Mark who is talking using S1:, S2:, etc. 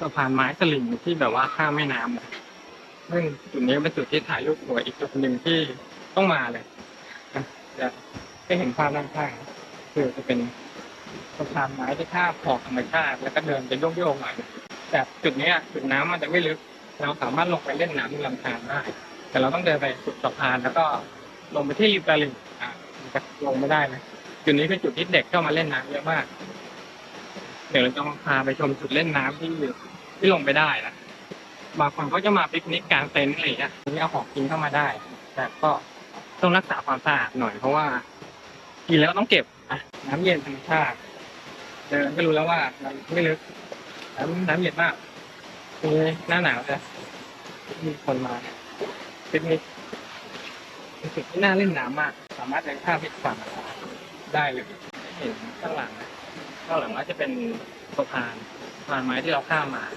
S1: สะพานไม้สลิงที่แบบว่าข้ามแม่น้ำนะซึ่งจุดนี้เป็นจุดที่ถ่ายรูปสวยอีกจุดหนึ่งที่ต้องมาเลยจะได้เห็นภาพด้านข้างคือจะเป็นสะพานไม้ที่ข้ามขอบธรรมชาติ แล้วก็เดินเป็นโยกๆหน่อยแต่จุดนี้จุดน้ำมันจะไม่ลึก เราสามารถลงไปเล่นน้ำในลำธารได้ แต่เราต้องเดินไปสุดสะพานแล้วก็ลงไปที่ริมตลิ่งอะมันจะลงไม่ได้นะจุดนี้เป็นจุดที่เด็กเข้ามาเล่นน้ำเยอะมาก เดี๋ยวเราจะมาพาไปชมจุดเล่นน้ำที่ที่ลงไปได้นะบางคนเขาจะมาปิกนิกกลางเต็นท์อะไรอย่างเงี้ยนี่เอาของกินเข้ามาได้ แต่ก็ต้องรักษาความสะอาดหน่อยเพราะว่ากินแล้วต้องเก็บนะน้ำเย็นธรรมชาติเดินก็รู้แล้วว่ามันไม่ลึกน้ำน้ำเย็นมากมีหน้าหนาวจะมีคนมาปิกนิกเป็นจุดที่น่าเล่นน้ำมาก สามารถเดินข้ามไปฝั่งได้เลยเห็นข้างหลังนะ ข้างหลังน่าจะเป็นสะพานสะพานไม้ที่เราข้ามมา